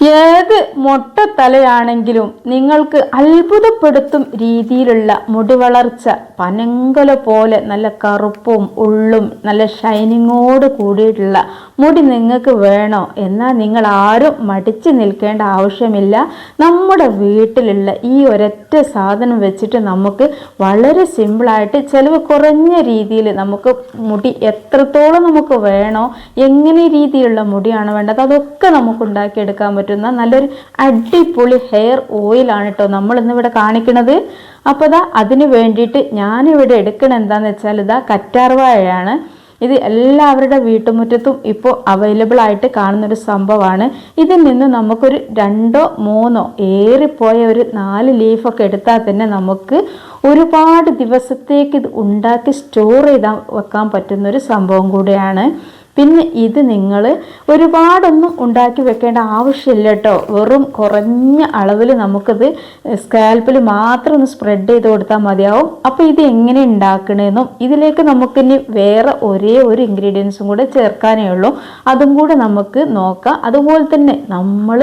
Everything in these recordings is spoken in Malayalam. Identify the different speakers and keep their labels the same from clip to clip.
Speaker 1: ഏത് മൊട്ട തലയാണെങ്കിലും നിങ്ങൾക്ക് അത്ഭുതപ്പെടുത്തും രീതിയിലുള്ള മുടി വളർച്ച പനങ്കല പോലെ നല്ല കറുപ്പും ഉള്ളും നല്ല ഷൈനിങ്ങോട് കൂടിയിട്ടുള്ള മുടി നിങ്ങൾക്ക് വേണോ? എന്നാൽ നിങ്ങൾ ആരും മടിച്ച് നിൽക്കേണ്ട ആവശ്യമില്ല. നമ്മുടെ വീട്ടിലുള്ള ഈ ഒരൊറ്റ സാധനം വെച്ചിട്ട് നമുക്ക് വളരെ സിമ്പിളായിട്ട് ചിലവ് കുറഞ്ഞ രീതിയിൽ നമുക്ക് മുടി എത്രത്തോളം നമുക്ക് വേണോ എങ്ങനെ രീതിയിലുള്ള മുടിയാണ് വേണ്ടത് അതൊക്കെ നമുക്ക് ഉണ്ടാക്കിയെടുക്കാൻ പറ്റുന്ന നല്ലൊരു അടിപൊളി ഹെയർ ഓയിലാണ് കേട്ടോ നമ്മൾ ഇന്നിവിടെ കാണിക്കുന്നത് അപ്പോൾ ഇതാ അതിന് വേണ്ടിയിട്ട് ഞാനിവിടെ എടുക്കണ എന്താണെന്ന് വെച്ചാൽ ഇതാ കറ്റാർവാഴയാണ് ഇത് എല്ലാവരുടെ വീട്ടുമുറ്റത്തും ഇപ്പോൾ അവൈലബിൾ ആയിട്ട് കാണുന്നൊരു സംഭവമാണ്. ഇതിൽ നിന്ന് നമുക്കൊരു രണ്ടോ മൂന്നോ ഏറിപ്പോയ ഒരു നാല് ലീഫൊക്കെ എടുത്താൽ തന്നെ നമുക്ക് ഒരുപാട് ദിവസത്തേക്ക് ഇത് ഉണ്ടാക്കി സ്റ്റോർ ചെയ്താൽ വെക്കാൻ പറ്റുന്നൊരു സംഭവം കൂടിയാണ്. പിന്നെ ഇത് നിങ്ങൾ ഒരുപാടൊന്നും ഉണ്ടാക്കി വെക്കേണ്ട ആവശ്യമില്ല കേട്ടോ. വെറും കുറഞ്ഞ അളവിൽ നമുക്കത് സ്കാൽപ്പിൽ മാത്രം ഒന്ന് സ്പ്രെഡ് ചെയ്ത് കൊടുത്താൽ മതിയാവും. അപ്പോൾ ഇത് എങ്ങനെ ഉണ്ടാക്കണമെന്നും ഇതിലേക്ക് നമുക്കിനി വേറെ ഒരേ ഒരു ഇൻഗ്രീഡിയൻസും കൂടെ ചേർക്കാനേ ഉള്ളൂ. അതും കൂടെ നമുക്ക് നോക്കാം. അതുപോലെ തന്നെ നമ്മൾ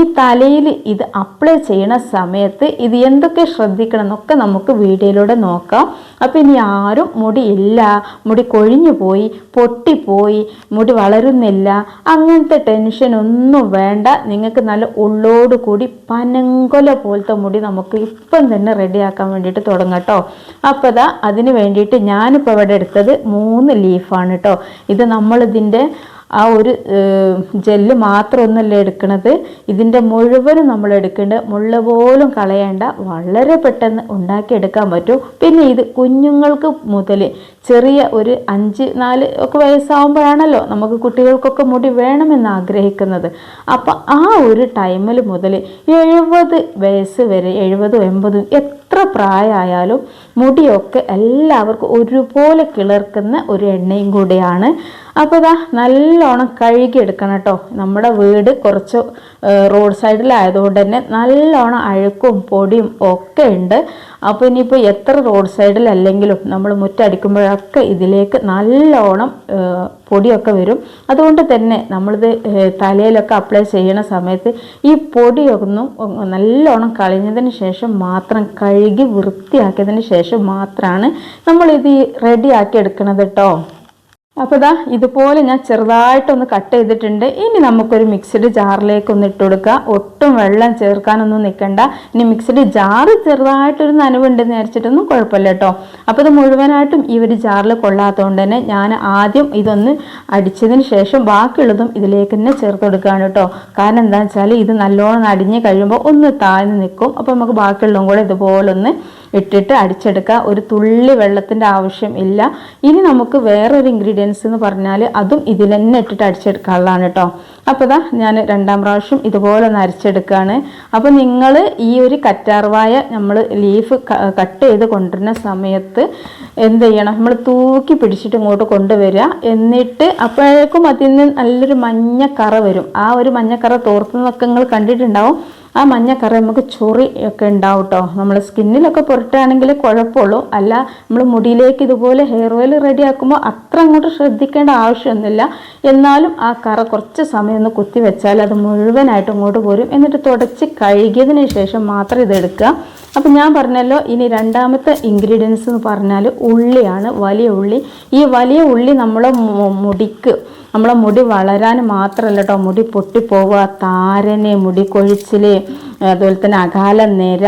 Speaker 1: ഈ തലയിൽ ഇത് അപ്ലൈ ചെയ്യണ സമയത്ത് ഇത് എന്തൊക്കെ ശ്രദ്ധിക്കണം എന്നൊക്കെ നമുക്ക് വീഡിയോയിലൂടെ നോക്കാം. അപ്പോൾ ഇനി ആരും മുടി ഇല്ല മുടി കൊഴിഞ്ഞു പോയി പൊട്ടിപ്പോയി മുടി വളരുന്നില്ല അങ്ങനത്തെ ടെൻഷൻ ഒന്നും വേണ്ട. നിങ്ങൾക്ക് നല്ല ഉള്ളോട് കൂടി പനങ്കൊല പോലത്തെ മുടി നമുക്ക് ഇപ്പം തന്നെ റെഡിയാക്കാൻ വേണ്ടിയിട്ട് തുടങ്ങാം കേട്ടോ. അപ്പോൾ അതാ അതിന് വേണ്ടിയിട്ട് ഞാനിപ്പോൾ ഇവിടെ എടുത്തത് മൂന്ന് ലീഫാണ് കേട്ടോ. ഇത് നമ്മളിതിന്റെ ആ ഒരു ജെല്ല് മാത്രമൊന്നല്ല എടുക്കുന്നത് ഇതിന്റെ മുഴുവനും നമ്മൾ എടുക്കേണ്ട മുള്ള പോലും കളയേണ്ട വളരെ പെട്ടെന്ന് ഉണ്ടാക്കിയെടുക്കാൻ പറ്റും. പിന്നെ ഇത് കുഞ്ഞുങ്ങൾക്ക് മുതൽ ചെറിയ ഒരു അഞ്ച് നാല് ഒക്കെ വയസ്സാവുമ്പോഴാണല്ലോ നമുക്ക് കുട്ടികൾക്കൊക്കെ മുടി വേണമെന്ന് ആഗ്രഹിക്കുന്നത്. അപ്പം ആ ഒരു ടൈമിൽ മുതൽ എഴുപത് വയസ്സ് വരെ എഴുപതും എൺപതും എത്ര പ്രായമായാലും മുടിയൊക്കെ എല്ലാവർക്കും ഒരുപോലെ കിളർക്കുന്ന ഒരു എണ്ണയും കൂടിയാണ്. അപ്പോൾ ഇതാ നല്ലോണം കഴുകിയെടുക്കണം കേട്ടോ. നമ്മുടെ വീട് കുറച്ച് റോഡ് സൈഡിലായതുകൊണ്ട് തന്നെ നല്ലോണം അഴുക്കും പൊടിയും ഒക്കെ ഉണ്ട്. അപ്പോൾ ഇനിയിപ്പോൾ എത്ര റോഡ് സൈഡിലല്ലെങ്കിലും നമ്മൾ മുറ്റടിക്കുമ്പോഴൊക്കെ ഇതിലേക്ക് നല്ലോണം പൊടിയൊക്കെ വരും. അതുകൊണ്ട് തന്നെ നമ്മളിത് തലയിലൊക്കെ അപ്ലൈ ചെയ്യണ സമയത്ത് ഈ പൊടിയൊന്നും നല്ലോണം കളഞ്ഞതിന് ശേഷം മാത്രം കഴുകി വൃത്തിയാക്കിയതിന് ശേഷം മാത്രമാണ് നമ്മളിത് റെഡിയാക്കി എടുക്കണത് കേട്ടോ. അപ്പോൾ ഇതാ ഇതുപോലെ ഞാൻ ചെറുതായിട്ടൊന്ന് കട്ട് ചെയ്തിട്ടുണ്ട്. ഇനി നമുക്കൊരു മിക്സഡ് ജാറിലേക്ക് ഒന്ന് ഇട്ട് കൊടുക്കുക. ഒട്ടും വെള്ളം ചേർക്കാനൊന്നും നിൽക്കണ്ട. ഇനി മിക്സഡ് ജാറ് ചെറുതായിട്ടൊരു നനവുണ്ടെന്ന് വിചാരിച്ചിട്ടൊന്നും കുഴപ്പമില്ല കേട്ടോ. അപ്പോൾ ഇത് മുഴുവനായിട്ടും ഈ ഒരു ജാറിൽ കൊള്ളാത്തതുകൊണ്ട് തന്നെ ഞാൻ ആദ്യം ഇതൊന്ന് അടിച്ചതിന് ശേഷം ബാക്കിയുള്ളതും ഇതിലേക്ക് തന്നെ ചേർത്ത് കൊടുക്കുകയാണ് കേട്ടോ. കാരണം എന്താണെന്ന് വെച്ചാൽ ഇത് നല്ലോണം അടിഞ്ഞ് കഴിയുമ്പോൾ ഒന്ന് താഴ്ന്ന് നിൽക്കും. അപ്പോൾ നമുക്ക് ബാക്കിയുള്ളതും കൂടെ ഇതുപോലെ ഒന്ന് ഇട്ടിട്ട് അടിച്ചെടുക്കുക. ഒരു തുള്ളി വെള്ളത്തിന്റെ ആവശ്യം ഇല്ല. ഇനി നമുക്ക് വേറൊരു ഇൻഗ്രീഡിയൻസ് എന്ന് പറഞ്ഞാൽ അതും ഇതിൽ തന്നെ ഇട്ടിട്ട് അടിച്ചെടുക്കാനുള്ളതാണ് കേട്ടോ. അപ്പോൾ ഇതാ ഞാൻ രണ്ടാം പ്രാവശ്യം ഇതുപോലെ ഒന്ന് അരിച്ചെടുക്കുകയാണ് അപ്പോൾ നിങ്ങൾ ഈ ഒരു കറ്റാർവായ നമ്മൾ ലീഫ് കട്ട് ചെയ്ത് കൊണ്ടുവരുന്ന സമയത്ത് എന്ത് ചെയ്യണം? നമ്മൾ തൂക്കി പിടിച്ചിട്ട് ഇങ്ങോട്ട് കൊണ്ടുവരിക. എന്നിട്ട് അപ്പോഴേക്കും അതിൽ നിന്ന് നല്ലൊരു മഞ്ഞക്കറ കറ വരും. ആ ഒരു മഞ്ഞക്കറ തോർത്തുന്നതൊക്കെ നിങ്ങൾ കണ്ടിട്ടുണ്ടാവും. ആ മഞ്ഞക്കറ നമുക്ക് ചൊറി ഒക്കെ ഉണ്ടാവും കേട്ടോ നമ്മൾ സ്കിന്നിലൊക്കെ പുരട്ടുകയാണെങ്കിൽ കുഴപ്പമുള്ളൂ. അല്ല നമ്മൾ മുടിയിലേക്ക് ഇതുപോലെ ഹെയർ ഓയിൽ റെഡി ആക്കുമ്പോൾ അത്ര അങ്ങോട്ട് ശ്രദ്ധിക്കേണ്ട ആവശ്യമൊന്നുമില്ല. എന്നാലും ആ കറ കുറച്ച് സമയം ഒന്ന് കുത്തി വെച്ചാൽ അത് മുഴുവനായിട്ട് ഇങ്ങോട്ട് പോരും. എന്നിട്ട് തുടച്ച് കഴുകിയതിന് ശേഷം മാത്രം ഇത് എടുക്കുക. അപ്പം ഞാൻ പറഞ്ഞല്ലോ ഇനി രണ്ടാമത്തെ ഇൻഗ്രീഡിയൻസ് എന്ന് പറഞ്ഞാൽ ഉള്ളിയാണ് വലിയ ഉള്ളി. ഈ വലിയ ഉള്ളി നമ്മൾ മുടിക്ക് നമ്മളെ മുടി വളരാൻ മാത്രമല്ല കേട്ടോ മുടി പൊട്ടിപ്പോവുക താരന് മുടി കൊഴിച്ചിൽ അതുപോലെ തന്നെ അകാല നിര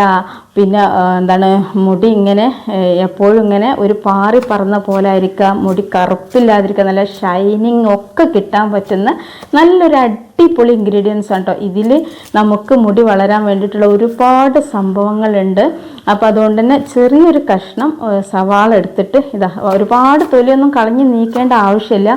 Speaker 1: പിന്നെ എന്താണ് മുടി ഇങ്ങനെ എപ്പോഴും ഇങ്ങനെ ഒരു പാറി പറന്ന പോലെ ആയിരിക്കാം. മുടി കറുപ്പില്ലാതിരിക്കുക നല്ല ഷൈനിങ് ഒക്കെ കിട്ടാൻ പറ്റുന്ന നല്ലൊരു അടിപൊളി ഇൻഗ്രീഡിയൻസ് ആണ് ഇതിൽ നമുക്ക് മുടി വളരാൻ വേണ്ടിയിട്ടുള്ള ഒരുപാട് സംഭവങ്ങളുണ്ട്. അപ്പോൾ അതുകൊണ്ട് തന്നെ ചെറിയൊരു കഷ്ണം സവാള എടുത്തിട്ട് ഇതാ ഒരുപാട് തൊലിയൊന്നും കളഞ്ഞ് നീക്കേണ്ട ആവശ്യമില്ല.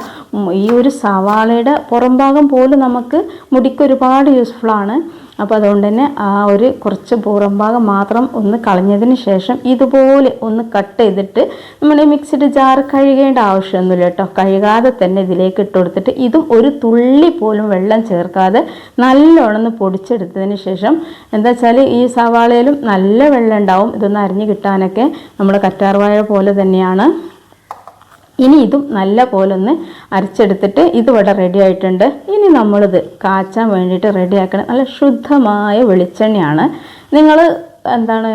Speaker 1: ഈ ഒരു സവാളയുടെ പുറംഭാഗം പോലും നമുക്ക് മുടിക്ക് ഒരുപാട് യൂസ്ഫുള്ളാണ് അപ്പോൾ അതുകൊണ്ട് തന്നെ ആ ഒരു കുറച്ച് പുറം ഭാഗം മാത്രം ഒന്ന് കളഞ്ഞതിന് ശേഷം ഇതുപോലെ ഒന്ന് കട്ട് ചെയ്തിട്ട് നമ്മൾ ഈ മിക്സിഡ് ജാർ കഴുകേണ്ട ആവശ്യമൊന്നുമില്ല കേട്ടോ. കഴുകാതെ തന്നെ ഇതിലേക്ക് ഇട്ട് കൊടുത്തിട്ട് ഇതും ഒരു തുള്ളി പോലും വെള്ളം ചേർക്കാതെ നല്ലോണം പൊടിച്ചെടുത്തതിന് ശേഷം എന്താ വെച്ചാൽ ഈ സവാളയിലും നല്ല വെള്ളം ഉണ്ടാവും. ഇതൊന്ന് അരിഞ്ഞ് കിട്ടാനൊക്കെ നമ്മൾ കറ്റാർവാഴ പോലെ തന്നെയാണ്. ഇനി ഇതും നല്ല ഒന്ന് അരച്ചെടുത്തിട്ട് ഇത് ഇവിടെ റെഡി ആയിട്ടുണ്ട്. ഇനി നമ്മളിത് കാച്ചാൻ വേണ്ടിയിട്ട് റെഡിയാക്കണം നല്ല ശുദ്ധമായ വെളിച്ചെണ്ണയാണ്. നിങ്ങൾ എന്താണ്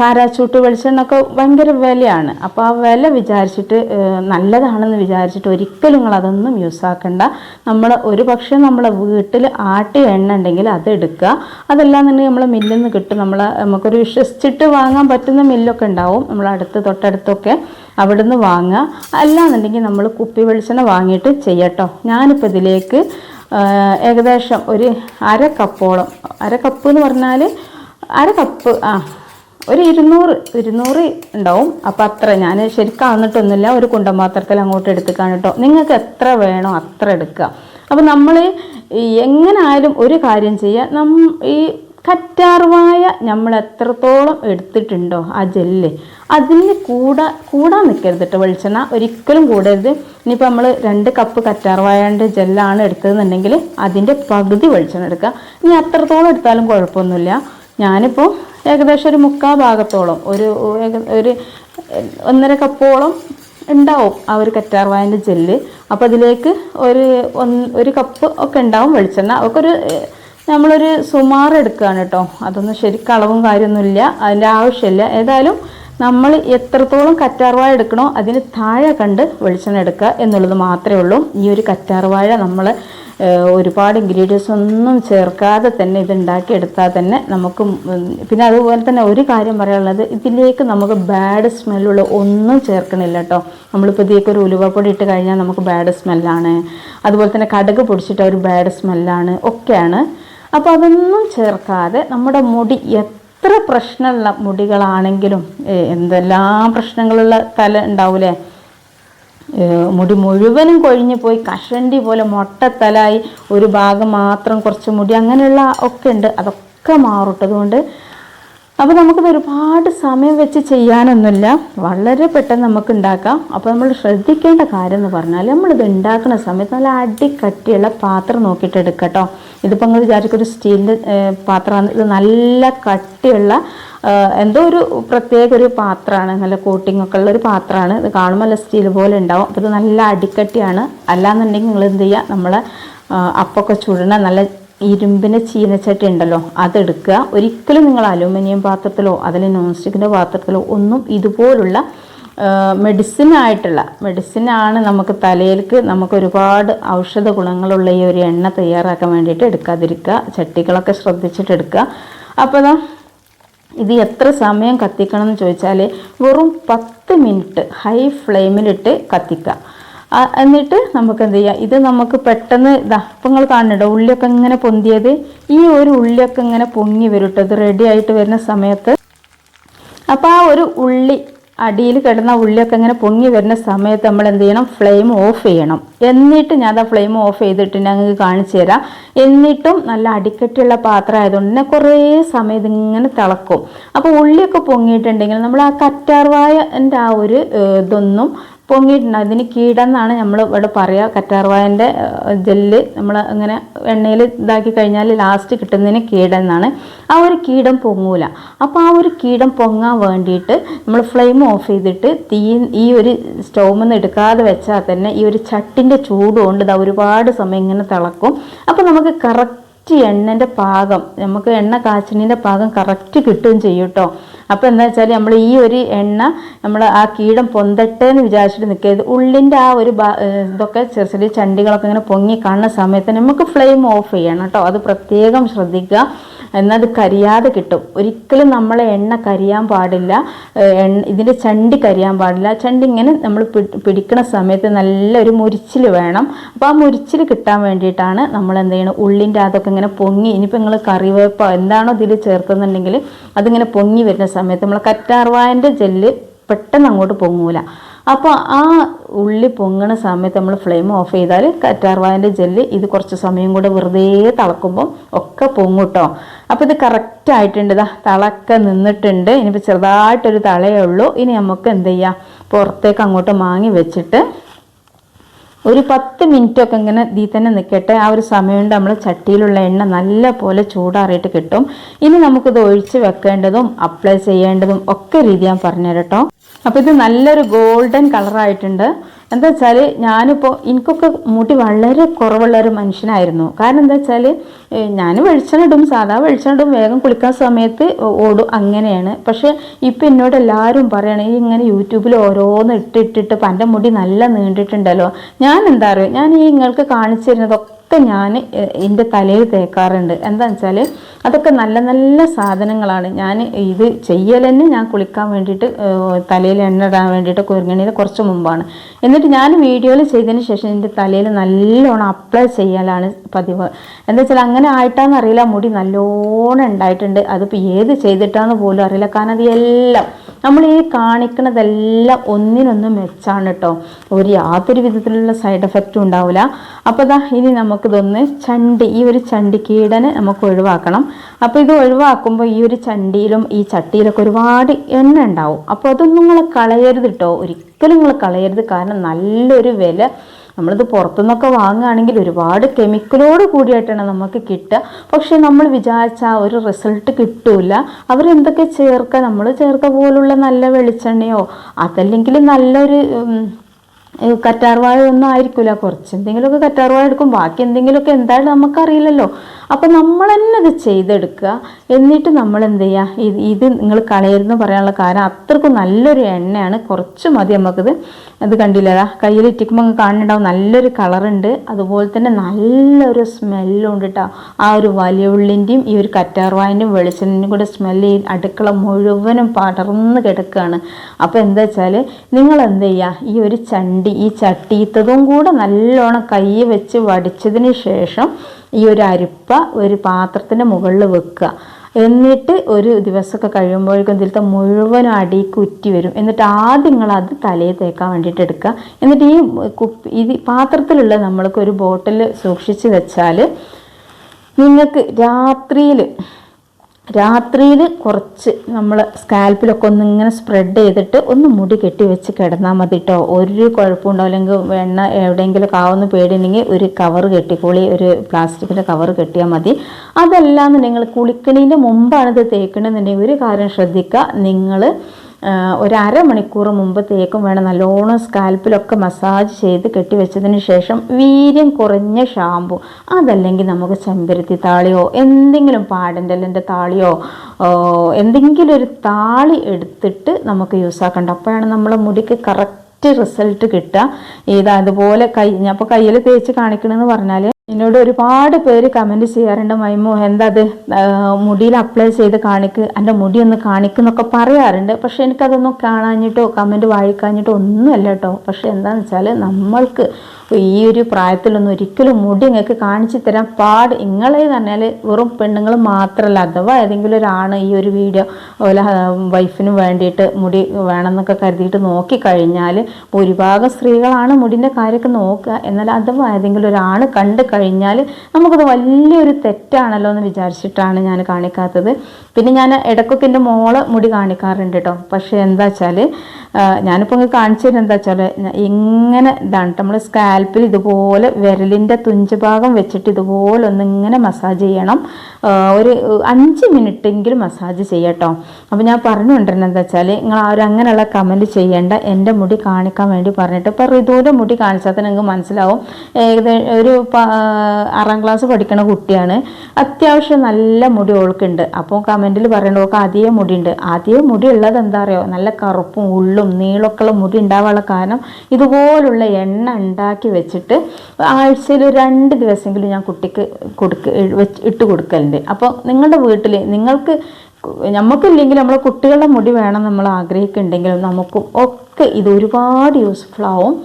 Speaker 1: പാരാച്ചൂട്ട് വെളിച്ചെണ്ണൊക്കെ ഭയങ്കര വിലയാണ്. അപ്പോൾ ആ വില വിചാരിച്ചിട്ട് നല്ലതാണെന്ന് വിചാരിച്ചിട്ട് ഒരിക്കലും നിങ്ങൾ അതൊന്നും യൂസ് ആക്കണ്ട. നമ്മൾ ഒരു പക്ഷേ നമ്മളെ വീട്ടിൽ ആട്ടിയ എണ്ണ ഉണ്ടെങ്കിൽ അത് എടുക്കുക. തന്നെ നമ്മൾ മില്ലിൽ നിന്ന് കിട്ടും. നമ്മൾ നമുക്കൊരു വിശ്വസിച്ചിട്ട് വാങ്ങാൻ പറ്റുന്ന മില്ലൊക്കെ ഉണ്ടാവും. നമ്മൾ അടുത്ത് തൊട്ടടുത്തൊക്കെ അവിടുന്ന് വാങ്ങുക. അല്ലാന്നുണ്ടെങ്കിൽ നമ്മൾ കുപ്പി വെളിച്ചെണ്ണ വാങ്ങിയിട്ട് ചെയ്യട്ടോ. ഞാനിപ്പോൾ ഇതിലേക്ക് ഏകദേശം ഒരു അര കപ്പോളം അര കപ്പ് എന്ന് പറഞ്ഞാൽ അര കപ്പ് ആ ഒരു ഇരുന്നൂറ് ഇരുന്നൂറ് ഉണ്ടാവും. അപ്പം അത്ര. ഞാൻ ശരിക്കും ആവുന്നിട്ടൊന്നുമില്ല ഒരു കുണ്ടപാത്രത്തിൽ അങ്ങോട്ട് എടുത്തുക്കാണ് കേട്ടോ. നിങ്ങൾക്ക് എത്ര വേണോ അത്ര എടുക്കുക. അപ്പം നമ്മൾ എങ്ങനെ ആയാലും ഒരു കാര്യം ചെയ്യുക നം ഈ കറ്റാർവായ നമ്മൾ എത്രത്തോളം എടുത്തിട്ടുണ്ടോ ആ ജെല്ല് അതിന് കൂടാ കൂടാൻ നിൽക്കരുത് കേട്ടോ വെളിച്ചെണ്ണ. ഒരിക്കലും കൂടരുത്. ഇനിയിപ്പോൾ നമ്മൾ രണ്ട് കപ്പ് കറ്റാർവായന്റെ ജെല്ലാണ് എടുത്തതെന്നുണ്ടെങ്കിൽ അതിന്റെ പകുതി വെളിച്ചെണ്ണ എടുക്കുക. ഇനി അത്രത്തോളം എടുത്താലും കുഴപ്പമൊന്നുമില്ല. ഞാനിപ്പോൾ ഏകദേശം ഒരു മുക്കാൽ ഭാഗത്തോളം ഒരു ഒരു ഒന്നര കപ്പോളം ഉണ്ടാവും ആ ഒരു കറ്റാർവായന്റെ ജെല്ല്. അപ്പോൾ അതിലേക്ക് ഒരു ഒരു കപ്പ് ഒക്കെ ഉണ്ടാവും വെളിച്ചെണ്ണ. ഒക്കെ ഒരു നമ്മളൊരു സുമാർ എടുക്കുകയാണ് കേട്ടോ. അതൊന്നും ശരിക്കും അളവും കാര്യമൊന്നുമില്ല അതിന്റെ ആവശ്യമില്ല. ഏതായാലും നമ്മൾ എത്രത്തോളം കറ്റാർവാഴ എടുക്കണോ അതിന് താഴെ കണ്ട് വെളിച്ചെണ്ണ എടുക്കുക എന്നുള്ളത് മാത്രമേ ഉള്ളൂ. ഈ ഒരു കറ്റാർവാഴ നമ്മൾ ഒരുപാട് ഇൻഗ്രീഡിയൻസ് ഒന്നും ചേർക്കാതെ തന്നെ ഇത് ഉണ്ടാക്കിയെടുത്താൽ തന്നെ നമുക്ക് പിന്നെ അതുപോലെ തന്നെ ഒരു കാര്യം പറയാനുള്ളത് ഇതിലേക്ക് നമുക്ക് ബാഡ് സ്മെല്ലുള്ള ഒന്നും ചേർക്കണില്ല കേട്ടോ. നമ്മളിപ്പോൾ ഇതിലേക്ക് ഒരു ഉലുവപ്പൊടി ഇട്ട് കഴിഞ്ഞാൽ നമുക്ക് ബാഡ് സ്മെല്ലാണ് അതുപോലെ തന്നെ കടുക് പൊടിച്ചിട്ട് ഒരു ബാഡ് സ്മെല്ലാണ് ഒക്കെയാണ്. അപ്പോൾ അതൊന്നും ചേർക്കാതെ നമ്മുടെ മുടി എത്ര പ്രശ്നമുള്ള മുടികളാണെങ്കിലും എന്തെല്ലാം പ്രശ്നങ്ങളുള്ള തല ഉണ്ടാവൂലേ? ഏഹ് മുടി മുഴുവനും കൊഴിഞ്ഞു പോയി കഷണ്ടി പോലെ മൊട്ടത്തലായി ഒരു ഭാഗം മാത്രം കുറച്ച് മുടി അങ്ങനെയുള്ള ഒക്കെ ഉണ്ട്. അതൊക്കെ മാറുട്ടതുകൊണ്ട് അപ്പോൾ നമുക്കിത് ഒരുപാട് സമയം വെച്ച് ചെയ്യാനൊന്നുമില്ല. വളരെ പെട്ടെന്ന് നമുക്ക് ഉണ്ടാക്കാം അപ്പോൾ നമ്മൾ ശ്രദ്ധിക്കേണ്ട കാര്യം എന്ന് പറഞ്ഞാൽ നമ്മളിത് ഉണ്ടാക്കുന്ന സമയത്ത് നല്ല അടിക്കട്ടിയുള്ള പാത്രം നോക്കിയിട്ട് എടുക്കട്ടോ. കേട്ടോ ഇതിപ്പോൾ നിങ്ങൾ വിചാരിക്കും ഒരു സ്റ്റീലിന്റെ പാത്രമാണ്. ഇത് നല്ല കട്ടിയുള്ള എന്തോ ഒരു പ്രത്യേക ഒരു പാത്രമാണ്. നല്ല കോട്ടിംഗ് ഒക്കെ ഉള്ള ഒരു പാത്രമാണ്. ഇത് കാണുമ്പോൾ നല്ല സ്റ്റീൽ പോലെ ഉണ്ടാവും. അപ്പോൾ ഇത് നല്ല അടിക്കട്ടിയാണ്. അല്ലാന്നുണ്ടെങ്കിൽ നിങ്ങൾ എന്ത് ചെയ്യുക നമ്മളെ അപ്പൊക്കെ ചുഴണ നല്ല ഇരുമ്പിന് ചീനച്ചട്ടി ഉണ്ടല്ലോ അതെടുക്കുക ഒരിക്കലും നിങ്ങൾ അലൂമിനിയം പാത്രത്തിലോ അതിൽ നോൺ സ്റ്റിക്കിന്റെ പാത്രത്തിലോ ഒന്നും ഇതുപോലുള്ള മെഡിസിൻ ആയിട്ടുള്ള മെഡിസിനാണ് നമുക്ക് തലയിലേക്ക് നമുക്ക് ഒരുപാട് ഔഷധ ഗുണങ്ങളുള്ള ഈ ഒരു എണ്ണ തയ്യാറാക്കാൻ വേണ്ടിയിട്ട് എടുക്കാതിരിക്കുക. ചട്ടികളൊക്കെ ശ്രദ്ധിച്ചിട്ട് എടുക്കുക. അപ്പോൾ ഇത് എത്ര സമയം കത്തിക്കണം എന്ന് ചോദിച്ചാൽ വെറും പത്ത് മിനിറ്റ് ഹൈ ഫ്ലെയിമിലിട്ട് കത്തിക്കുക. എന്നിട്ട് നമുക്ക് എന്ത് ചെയ്യാം ഇത് നമുക്ക് പെട്ടെന്ന് ഇതാ ഇപ്പം നിങ്ങൾ കാണുന്നുണ്ടോ? ഉള്ളിയൊക്കെ ഇങ്ങനെ പൊന്തിയത്. ഈ ഒരു ഉള്ളിയൊക്കെ ഇങ്ങനെ പൊങ്ങി വരും കേട്ടോ ഇത് റെഡി ആയിട്ട് വരുന്ന സമയത്ത്. അപ്പോൾ ആ ഒരു ഉള്ളി അടിയിൽ കിടന്ന ഉള്ളിയൊക്കെ ഇങ്ങനെ പൊങ്ങി വരുന്ന സമയത്ത് നമ്മൾ എന്ത് ചെയ്യണം ഫ്ലെയിം ഓഫ് ചെയ്യണം. എന്നിട്ട് ഞാൻ ആ ഫ്ലെയിം ഓഫ് ചെയ്തിട്ട് ഞാൻ ഞങ്ങൾക്ക് കാണിച്ചു തരാം. എന്നിട്ടും നല്ല അടിക്കട്ടിയുള്ള പാത്രം ആയതുകൊണ്ട് തന്നെ കുറേ സമയം ഇതിങ്ങനെ തിളക്കും. അപ്പോൾ ഉള്ളിയൊക്കെ പൊങ്ങിയിട്ടുണ്ടെങ്കിൽ നമ്മൾ ആ കറ്റാർവായന്റെ ആ ഒരു ഇതൊന്നും പൊങ്ങിയിട്ടുണ്ട്. അതിന് കീടെന്നാണ് നമ്മൾ ഇവിടെ പറയുക കറ്റാർവായന്റെ ജെല്ല് നമ്മൾ അങ്ങനെ എണ്ണയിൽ ഇതാക്കി കഴിഞ്ഞാൽ ലാസ്റ്റ് കിട്ടുന്നതിന് കീടെന്നാണ്. ആ ഒരു കീടം പൊങ്ങൂല. അപ്പോൾ ആ ഒരു കീടം പൊങ്ങാൻ വേണ്ടിയിട്ട് നമ്മൾ ഫ്ലെയിം ഓഫ് ചെയ്തിട്ട് തീ ഈ ഒരു സ്റ്റൗമിൽ നിന്ന് എടുക്കാതെ വെച്ചാൽ തന്നെ ഈ ഒരു ചട്ടിന്റെ ചൂട് കൊണ്ട് ഇത് ഒരുപാട് സമയം ഇങ്ങനെ തിളക്കും. അപ്പോൾ നമുക്ക് കറക്റ്റ് എണ്ണന്റെ പാകം നമുക്ക് എണ്ണ കാച്ചിനിന്റെ പാകം കറക്റ്റ് കിട്ടുകയും ചെയ്യും കേട്ടോ അപ്പോൾ എന്താ വെച്ചാൽ നമ്മൾ ഈ ഒരു എണ്ണ നമ്മൾ ആ കീടം പൊന്തട്ടെ എന്ന് വിചാരിച്ചിട്ട് നിൽക്കരുത് ഉള്ളിന്റെ ആ ഒരു ഇതൊക്കെ ചെറിയ ചെറിയ ചണ്ടികളൊക്കെ ഇങ്ങനെ പൊങ്ങി കാണുന്ന സമയത്ത് നമുക്ക് ഫ്ലെയിം ഓഫ് ചെയ്യണം കേട്ടോ. അത് പ്രത്യേകം ശ്രദ്ധിക്കുക. എന്നാൽ അത് കരിയാതെ കിട്ടും. ഒരിക്കലും നമ്മൾ എണ്ണ കരിയാൻ പാടില്ല. എണ്ണ ഇതിന്റെ ചണ്ടി കരിയാൻ പാടില്ല. ചണ്ടി ഇങ്ങനെ നമ്മൾ പിടിക്കുന്ന സമയത്ത് നല്ലൊരു മുരിച്ചിൽ വേണം. അപ്പോൾ ആ മുരിച്ചിൽ കിട്ടാൻ വേണ്ടിയിട്ടാണ് നമ്മൾ എന്ത് ചെയ്യണം ഉള്ളിന്റെ അതൊക്കെ ഇങ്ങനെ പൊങ്ങി ഇനിയിപ്പോൾ നിങ്ങൾ കറിവേപ്പോ എന്താണോ ഇതിൽ ചേർക്കുന്നുണ്ടെങ്കിൽ അതിങ്ങനെ പൊങ്ങി വരുന്ന സമയത്ത് നമ്മൾ കറ്റാർവായന്റെ ജെല്ല് പെട്ടെന്ന് അങ്ങോട്ട് പൊങ്ങൂല. അപ്പോൾ ആ ഉള്ളി പൊങ്ങണ സമയത്ത് നമ്മൾ ഫ്ലെയിം ഓഫ് ചെയ്താൽ കറ്റാർവായന്റെ ജെല്ല് ഇത് കുറച്ച് സമയം കൂടെ വെറുതെ തിളക്കുമ്പം ഒക്കെ പൊങ്ങൂട്ടോ അപ്പോൾ ഇത് കറക്റ്റ് ആയിട്ടുണ്ട്. ഇതാ തിളക്കെ നിന്നിട്ടുണ്ട്. ഇനിയിപ്പോൾ ചെറുതായിട്ടൊരു തളയേ ഉള്ളൂ. ഇനി നമുക്ക് എന്ത് ചെയ്യാം പുറത്തേക്ക് അങ്ങോട്ട് മാങ്ങി വെച്ചിട്ട് ഒരു പത്ത് മിനിറ്റ് ഒക്കെ ഇങ്ങനെ ഇതിൽ തന്നെ നിൽക്കട്ടെ ആ ഒരു സമയം കൊണ്ട് നമ്മൾ ചട്ടിയിലുള്ള എണ്ണ നല്ല പോലെ ചൂടാറിയിട്ട് കിട്ടും. ഇനി നമുക്കിത് ഒഴിച്ച് വെക്കേണ്ടതും അപ്ലൈ ചെയ്യേണ്ടതും ഒക്കെ രീതി ഞാൻ പറഞ്ഞുതരട്ടോ അപ്പോൾ ഇത് നല്ലൊരു ഗോൾഡൻ കളറായിട്ടുണ്ട് എന്താ വെച്ചാൽ ഞാനിപ്പോൾ എനിക്കൊക്കെ മുടി വളരെ കുറവുള്ള ഒരു മനുഷ്യനായിരുന്നു. കാരണം എന്താ വെച്ചാൽ ഞാൻ വെളിച്ചെണ്ണ ഇടും സാധാ വെളിച്ചെണ്ണ ഇടും വേഗം കുളിക്കാൻ സമയത്ത് ഓടും അങ്ങനെയാണ്. പക്ഷേ ഇപ്പം എന്നോട് എല്ലാവരും പറയണേ ഈ ഇങ്ങനെ യൂട്യൂബിൽ ഓരോന്ന് ഇട്ടിട്ടിട്ട് ഇപ്പം എന്റെ മുടി നല്ല നീണ്ടിട്ടുണ്ടല്ലോ. ഞാൻ എന്താ അറിയുക ഞാൻ ഈ നിങ്ങൾക്ക് കാണിച്ചു തരുന്നതൊക്കെ ഒക്കെ ഞാൻ എന്റെ തലയിൽ തേക്കാറുണ്ട്. എന്താണെന്ന് വെച്ചാൽ അതൊക്കെ നല്ല നല്ല സാധനങ്ങളാണ്. ഞാൻ ഇത് ചെയ്യൽ തന്നെ ഞാൻ കുളിക്കാൻ വേണ്ടിയിട്ട് തലയിൽ എണ്ണ ഇടാൻ വേണ്ടിയിട്ട് കുരുങ്ങണിയിൽ കുറച്ച് മുമ്പാണ്. എന്നിട്ട് ഞാൻ വീഡിയോയിൽ ചെയ്തതിന് ശേഷം എന്റെ തലയിൽ നല്ലോണം അപ്ലൈ ചെയ്യലാണ് പതിവ്. എന്താ വെച്ചാൽ അങ്ങനെ ആയിട്ടാന്ന് അറിയില്ല. മുടി നല്ലോണം ഉണ്ടായിട്ടുണ്ട്. അതിപ്പോൾ ഏത് ചെയ്തിട്ടാന്ന് പോലും അറിയില്ല. കാരണം അത് എല്ലാം നമ്മൾ ഈ കാണിക്കുന്നതെല്ലാം ഒന്നിനൊന്നും മെച്ചാണ് കേട്ടോ ഒരു യാതൊരു വിധത്തിലുള്ള സൈഡ് എഫക്റ്റും ഉണ്ടാവില്ല അപ്പോൾ ഇതാ ഇനി നമുക്കിതൊന്ന് ചണ്ടി ഈ ഒരു ചണ്ടി കീടനെ നമുക്ക് ഒഴിവാക്കണം. അപ്പോൾ ഇത് ഒഴിവാക്കുമ്പോൾ ഈ ഒരു ചണ്ടിയിലും ഈ ചട്ടിയിലൊക്കെ ഒരുപാട് എണ്ണ ഉണ്ടാവും. അപ്പോൾ അതൊന്നും നിങ്ങൾ കളയരുത് കേട്ടോ ഒരിക്കലും നിങ്ങൾ കളയരുത്. കാരണം നല്ലൊരു വില നമ്മളിത് പുറത്തുനിന്നൊക്കെ വാങ്ങുകയാണെങ്കിൽ ഒരുപാട് കെമിക്കലോട് കൂടിയായിട്ടാണ് നമുക്ക് കിട്ടുക. പക്ഷേ നമ്മൾ വിചാരിച്ച ആ ഒരു റിസൾട്ട് കിട്ടൂല. അവരെന്തൊക്കെ ചേർക്കുക നമ്മൾ ചേർക്ക പോലുള്ള നല്ല വെളിച്ചെണ്ണയോ അതല്ലെങ്കിൽ നല്ലൊരു കറ്റാർവാഴ ഒന്നും ആയിരിക്കില്ല കുറച്ച് എന്തെങ്കിലുമൊക്കെ കറ്റാർവാഴ എടുക്കും. ബാക്കി എന്തെങ്കിലുമൊക്കെ എന്തായാലും നമുക്കറിയില്ലല്ലോ. അപ്പം നമ്മൾ തന്നെ ഇത് ചെയ്തെടുക്കുക. എന്നിട്ട് നമ്മൾ എന്ത് ചെയ്യുക ഇത് ഇത് നിങ്ങൾ കളയരുതെന്ന് പറയാനുള്ള കാരണം അത്രക്കും നല്ലൊരു എണ്ണയാണ്. കുറച്ച് മതി നമുക്കിത് ഇത് കണ്ടില്ലതാ കയ്യിൽ ഇറ്റിക്കുമ്പോൾ കാണുന്നുണ്ടാവും. നല്ലൊരു കളറുണ്ട്. അതുപോലെ തന്നെ നല്ലൊരു സ്മെല്ലും ഉണ്ട് കേട്ടോ ആ ഒരു വലിയ ഉള്ളിന്റെയും ഈ ഒരു കറ്റാർവായന്റെയും വെളിച്ചെണ്ണയും കൂടെ സ്മെല്ല് ഈ അടുക്കള മുഴുവനും പടർന്ന് കിടക്കുകയാണ്. അപ്പോൾ എന്താ വെച്ചാൽ നിങ്ങൾ എന്ത് ചെയ്യുക ഈ ഒരു ചണ്ടി ഈ ചട്ടിത്തതും കൂടെ നല്ലോണം കൈ വെച്ച് വടിച്ചതിന് ശേഷം ഈ ഒരു അരിപ്പ ഒരു പാത്രത്തിന്റെ മുകളിൽ വെക്കുക. എന്നിട്ട് ഒരു ദിവസമൊക്കെ കഴിയുമ്പോഴേക്കും ഇതിലത്തെ മുഴുവനും അടി കുറ്റി വരും. എന്നിട്ട് ആദ്യം നിങ്ങൾ അത് തലയിൽ തേക്കാൻ വേണ്ടിയിട്ട് എടുക്കുക. എന്നിട്ട് ഈ കുപ്പി ഇത് പാത്രത്തിലുള്ള നമ്മൾക്ക് ഒരു ബോട്ടിൽ സൂക്ഷിച്ച് വെച്ചാൽ നിങ്ങൾക്ക് രാത്രിയിൽ രാത്രിയിൽ കുറച്ച് നമ്മൾ സ്കാൽപ്പിലൊക്കെ ഒന്ന് ഇങ്ങനെ സ്പ്രെഡ് ചെയ്തിട്ട് ഒന്ന് മുടി കെട്ടി വെച്ച് കിടന്നാൽ മതി കേട്ടോ ഒരു കുഴപ്പമുണ്ടോ? അല്ലെങ്കിൽ എണ്ണ എവിടെയെങ്കിലും കാവുന്ന പേടിയുണ്ടെങ്കിൽ ഒരു കവർ കെട്ടി കെട്ടിക്കോളി ഒരു പ്ലാസ്റ്റിക്കിന്റെ കവർ കെട്ടിയാൽ മതി. അതല്ലാന്ന് നിങ്ങൾ കുളിക്കണീന്റെ മുമ്പാണ് ഇത് തേക്കണമെന്നുണ്ടെങ്കിൽ ഒരു കാര്യം ശ്രദ്ധിക്കുക നിങ്ങൾ ഒരു അരമണിക്കൂർ മുമ്പ് തേക്കും വേണം നല്ലോണം സ്കാൽപ്പിലൊക്കെ മസാജ് ചെയ്ത് കെട്ടിവെച്ചതിന് ശേഷം വീര്യം കുറഞ്ഞ ഷാമ്പു അതല്ലെങ്കിൽ നമുക്ക് ചെമ്പരത്തി താളിയോ എന്തെങ്കിലും പാടന്റെല്ലിന്റെ താളിയോ എന്തെങ്കിലും ഒരു താളി എടുത്തിട്ട് നമുക്ക് യൂസ് ആക്കണ്ട. അപ്പോഴാണ് നമ്മളെ മുടിക്ക് കറക്റ്റ് റിസൾട്ട് കിട്ടുക. ഇത് അതുപോലെ കൈ ഞാൻ അപ്പോൾ കയ്യിൽ തേച്ച് കാണിക്കണമെന്ന് പറഞ്ഞാൽ എന്നോട് ഒരുപാട് പേര് കമന്റ് ചെയ്യാറുണ്ട്. മൈമോ എന്താ അത് മുടിയിൽ അപ്ലൈ ചെയ്ത് കാണിക്ക് എന്റെ മുടി ഒന്ന് കാണിക്കുന്നൊക്കെ പറയാറുണ്ട്. പക്ഷെ എനിക്കതൊന്നും കാണാഞ്ഞിട്ടോ കമന്റ് വായിക്കാഞ്ഞിട്ടോ ഒന്നുമല്ല കേട്ടോ. പക്ഷെ എന്താണെന്ന് വെച്ചാൽ നമ്മൾക്ക് ഈ ഒരു പ്രായത്തിലൊന്നും ഒരിക്കലും മുടി നിങ്ങൾക്ക് കാണിച്ചു തരാൻ പാട്. നിങ്ങളെ പറഞ്ഞാൽ വെറും പെണ്ണുങ്ങൾ മാത്രമല്ല അഥവാ ഏതെങ്കിലും ഒരാണ് ഈ ഒരു വീഡിയോ അതുപോലെ വൈഫിനും വേണ്ടിയിട്ട് മുടി വേണമെന്നൊക്കെ കരുതിയിട്ട് നോക്കിക്കഴിഞ്ഞാൽ ഭൂരിഭാഗം സ്ത്രീകളാണ് മുടിന്റെ കാര്യമൊക്കെ നോക്കുക. എന്നാൽ അഥവാ ഏതെങ്കിലും ഒരാണ് കണ്ടു കഴിഞ്ഞാൽ നമുക്കത് വലിയൊരു തെറ്റാണല്ലോ എന്ന് വിചാരിച്ചിട്ടാണ് ഞാൻ കാണിക്കാത്തത്. പിന്നെ ഞാൻ ഇടയ്ക്കൊക്കെ എന്റെ മോളെ മുടി കാണിക്കാറുണ്ട് കേട്ടോ. പക്ഷേ എന്താ വെച്ചാൽ ഞാനിപ്പോൾ ഇങ്ങനെ കാണിച്ചു തരുന്നത് എന്താ വെച്ചാൽ ഇങ്ങനെ ഇതാണ് നമ്മൾ സ്കാൽപ്പിൽ ഇതുപോലെ വിരലിന്റെ തുഞ്ചഭാഗം വെച്ചിട്ട് ഇതുപോലെ ഒന്ന് ഇങ്ങനെ മസാജ് ചെയ്യണം. ഒരു അഞ്ച് മിനിറ്റെങ്കിലും മസാജ് ചെയ്യട്ടോ അപ്പോൾ ഞാൻ പറഞ്ഞു കൊണ്ടിരുന്നത് എന്താ വെച്ചാൽ നിങ്ങൾ ആരും അങ്ങനെയുള്ള കമന്റ് ചെയ്യേണ്ട. എന്റെ മുടി കാണിക്കാൻ വേണ്ടി പറഞ്ഞിട്ട് ഇപ്പോൾ ഋതുവിന്റെ മുടി കാണിച്ചാൽ തന്നെ നിങ്ങൾക്ക് മനസ്സിലാവും. ഏകദേശം ഒരു ആറാം ക്ലാസ് പഠിക്കുന്ന കുട്ടിയാണ്. അത്യാവശ്യം നല്ല മുടി ഓൾക്കുണ്ട്. അപ്പോൾ കമന്റിൽ പറയേണ്ട ഓൾക്ക് ആദ്യമേ മുടിയുണ്ട്. ആദ്യമേ മുടി ഉള്ളത് എന്താ പറയുക നല്ല കറുപ്പും ഉള്ളും നീളൊക്കെ ഉള്ള മുടി ഉണ്ടാവാനുള്ള കാരണം ഇതുപോലുള്ള എണ്ണ ഉണ്ടാക്കി വെച്ചിട്ട് ആഴ്ചയിൽ രണ്ട് ദിവസമെങ്കിലും ഞാൻ കുട്ടിക്ക് കൊടുക്ക ഇട്ട് കൊടുക്കലുണ്ട്. അപ്പോൾ നിങ്ങളുടെ വീട്ടിൽ നിങ്ങൾക്ക് നമുക്കില്ലെങ്കിൽ നമ്മളെ കുട്ടികളുടെ മുടി വേണം നമ്മൾ ആഗ്രഹിക്കുന്നുണ്ടെങ്കിലും നമുക്കും ഒക്കെ ഇത് ഒരുപാട് യൂസ്ഫുൾ ആവും.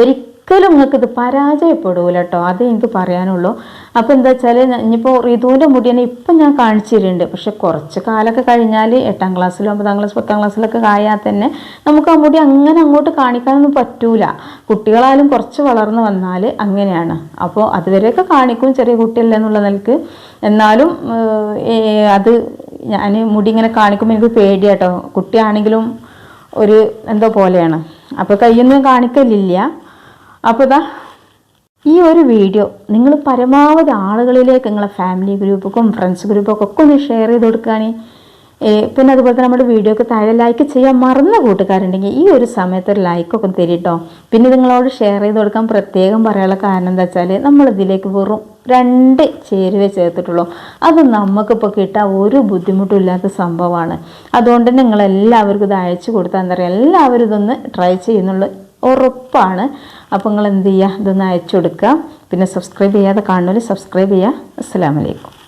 Speaker 1: ഒരിക്കലും ഒരിക്കലും നിങ്ങൾക്ക് ഇത് പരാജയപ്പെടൂല കേട്ടോ അതേ എനിക്ക് പറയാനുള്ളൂ. അപ്പോൾ എന്താ വെച്ചാൽ ഇനിയിപ്പോൾ ഋതുവിന്റെ മുടിയാണ് ഇപ്പം ഞാൻ കാണിച്ചു തരുന്നുണ്ട് പക്ഷെ കുറച്ച് കാലമൊക്കെ കഴിഞ്ഞാൽ എട്ടാം ക്ലാസ്സിലും ഒമ്പതാം ക്ലാസ് പത്താം ക്ലാസ്സിലൊക്കെ ആയാൽ തന്നെ നമുക്ക് ആ മുടി അങ്ങനെ അങ്ങോട്ട് കാണിക്കാനൊന്നും പറ്റൂല. കുട്ടികളായാലും കുറച്ച് വളർന്നു വന്നാൽ അങ്ങനെയാണ്. അപ്പോൾ അതുവരെയൊക്കെ കാണിക്കും ചെറിയ കുട്ടിയല്ല എന്നുള്ള നിലയ്ക്ക്. എന്നാലും അത് ഞാൻ മുടി ഇങ്ങനെ കാണിക്കുമ്പോൾ എനിക്ക് പേടിയാട്ടോ. കുട്ടിയാണെങ്കിലും ഒരു എന്തോ പോലെയാണ്. അപ്പോൾ കയ്യൊന്നും കാണിക്കലില്ല. അപ്പോൾ ഇതാ ഈ ഒരു വീഡിയോ നിങ്ങൾ പരമാവധി ആളുകളിലേക്ക് നിങ്ങളെ ഫാമിലി ഗ്രൂപ്പൊക്കെ ഫ്രണ്ട്സ് ഗ്രൂപ്പൊക്കെ ഒക്കെ ഒന്ന് ഷെയർ ചെയ്ത് കൊടുക്കുകയാണ് പിന്നെ അതുപോലെ തന്നെ നമ്മുടെ വീഡിയോക്ക് താഴെ ലൈക്ക് ചെയ്യാൻ മറന്ന കൂട്ടുകാരുണ്ടെങ്കിൽ ഈ ഒരു സമയത്ത് ഒരു ലൈക്കൊക്കെ തരിട്ടോ പിന്നെ നിങ്ങളോട് ഷെയർ ചെയ്ത് കൊടുക്കാൻ പ്രത്യേകം പറയാനുള്ള കാരണം എന്താ വെച്ചാൽ നമ്മൾ ഇതിലേക്ക് വെറും രണ്ട് ചേരുവേ ചേർത്തിട്ടുള്ളൂ. അത് നമുക്കിപ്പോൾ കിട്ടാൻ ഒരു ബുദ്ധിമുട്ടില്ലാത്ത സംഭവമാണ്. അതുകൊണ്ട് നിങ്ങൾ എല്ലാവർക്കും ഇത് അയച്ചു കൊടുത്താൽ എന്താ പറയുക എല്ലാവരും ഇതൊന്ന് ട്രൈ ചെയ്യുന്നുള്ള. ഉറപ്പാണ്. അപ്പോൾ നിങ്ങൾ എന്ത് ചെയ്യുക ഇതൊന്ന് അയച്ചു കൊടുക്കുക. പിന്നെ സബ്സ്ക്രൈബ് ചെയ്യാതെ കാണുന്നവർ സബ്സ്ക്രൈബ് ചെയ്യുക. അസ്സാം വലൈക്കും